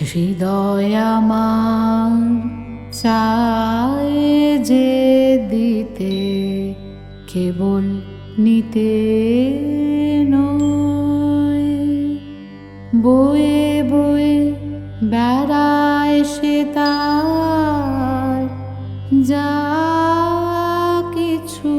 হৃদয় আমার চায় যে দিতে, কেবল নিতে নয়। বয়ে বয়ে বেড়ায় সে তার, যা কিছু